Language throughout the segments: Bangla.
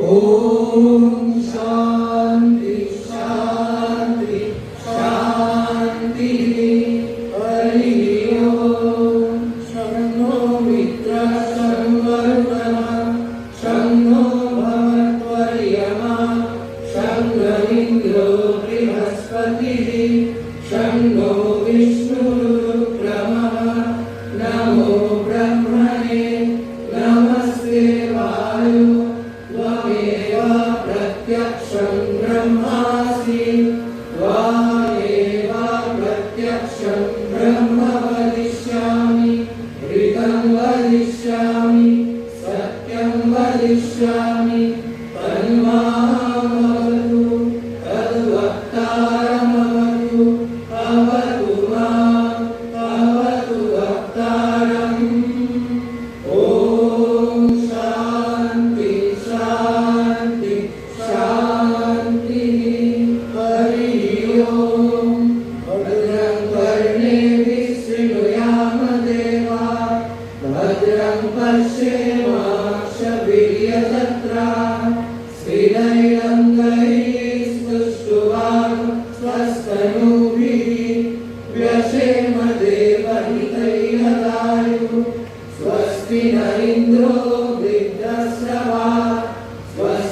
Om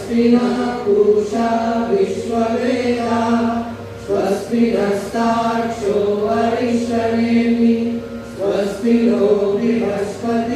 स्वस्ति नः पूषा विश्ववेदा स्वस्ति नस्ताक्षो वरिष्ठनेमि स्वस्ति नो बृहस्पतिर्दधातु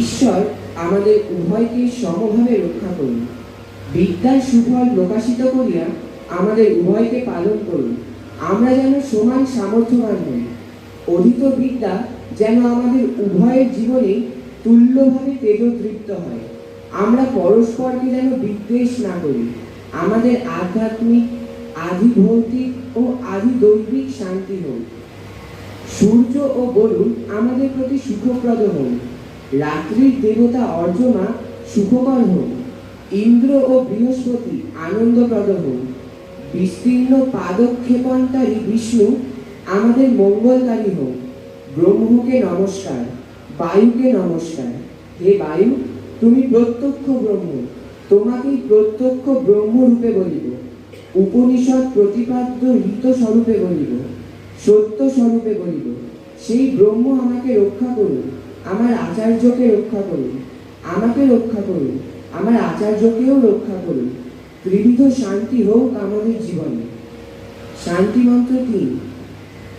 ঈশ্বর আমাদের উভয়কে সমভাবে রক্ষা করুন। বিদ্যার সুফল প্রকাশিত করিয়া আমাদের উভয়কে পালন করুন। আমরা যেন সমান সামর্থ্যবান হই। অধিক বিদ্যা যেন আমাদের উভয়ের জীবনে তুল্যভাবে তেজতৃপ্ত হয়। আমরা পরস্পরকে যেন বিদ্বেষ না করি। আমাদের আধ্যাত্মিক আধি ভৌতিক ও আধি দৈবিক শান্তি হোক। সূর্য ও বরুণ আমাদের প্রতি সুখপ্রদ হন রাত্রির দেবতা অর্জনা সুখকর হন ইন্দ্র ও বৃহস্পতি আনন্দপ্রদ হন বিস্তীর্ণ পাদক্ষেপণকারী বিষ্ণু আমাদের মঙ্গলকারী হোক। ব্রহ্মকে নমস্কার, বায়ুকে নমস্কার। হে বায়ু, তুমি প্রত্যক্ষ ব্রহ্ম, তোমাকেই প্রত্যক্ষ ব্রহ্মরূপে বলিব। উপনিষদ প্রতিপাদ্য ঋত স্বরূপে বলিব সত্য স্বরূপে বলিব। সেই ব্রহ্ম আমাকে রক্ষা করুন, আমার আচার্যকে রক্ষা করুন, আমাকে রক্ষা করুন, আমার আচার্যকেও রক্ষা করুন। ত্রিবিধ শান্তি হোক আমাদের জীবনে। শান্তি মন্ত্র তিন,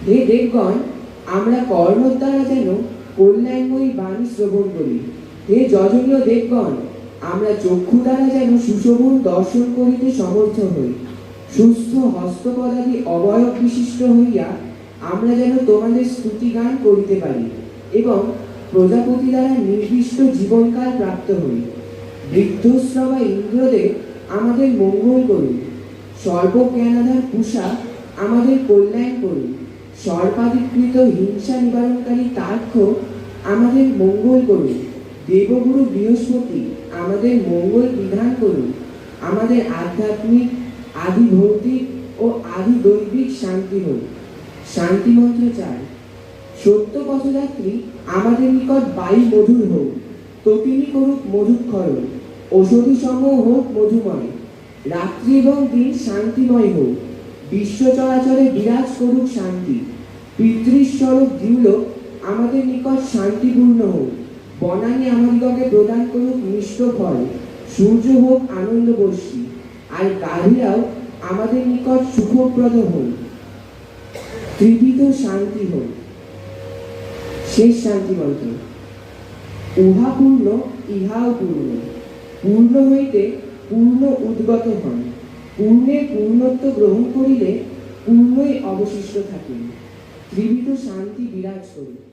হে দেবগণ, আমরা কর্ণর দ্বারা যেন কল্যাণময়ী বাণী শ্রবণ করি। হে যজনীয় দেবগণ, আমরা চক্ষু দ্বারা যেন সুশোভন দর্শন করিতে সমর্থ হই। সুস্থ হস্তপদাদি অবয়ব বিশিষ্ট হইয়া আমরা যেন তোমাদের স্তুতি গান করিতে পারি এবং প্রজাপতি দ্বারা নির্দিষ্ট জীবনকাল প্রাপ্ত হই। বৃদ্ধশ্রবা ইন্দ্রদেব আমাদের মঙ্গল করুন। সর্ব জ্ঞানাধার পুষা আমাদের কল্যাণ করুন। সর্বাধিকৃত হিংসা নিবারণকারী তার্ক্ষ আমাদের মঙ্গল করুন। দেবগুরু বৃহস্পতি আমাদের মঙ্গল বিধান করুন। আমাদের আধ্যাত্মিক আদি ভৌতিক ও আদি দৈবিক শান্তি হোক। শান্তি মন্ত্র চাই। সত্য পথযাত্রী আমাদের নিকট বায়ু মধুর হোক। তপিনী করুক মধুক্ষরণ। ঔষধি সম হোক, মধুময়। রাত্রি এবং দিন শান্তিময় হোক। বিশ্ব চরাচরে বিরাজ করুক শান্তি। পিতৃস্বরূপ দিউলোক আমাদের নিকট শান্তিপূর্ণ হোক। বনানি আমাদিগকে প্রদান করুক মিশ্র ফল, সূর্য হোক আনন্দবর্ষী। আর গাভীরাও আমাদের নিকট সুখপ্রদ হোক ত্রিবিধ শান্তি হোক। শেষ শান্তি মন্ত্র উহা পূর্ণ, ইহাও পূর্ণ। পূর্ণ হইতে পূর্ণ উদ্গত হন। পূর্ণের পূর্ণত্ব গ্রহণ করিলে পূর্ণই অবশিষ্ট থাকেন ত্রিবিধ শান্তি বিরাজ করুন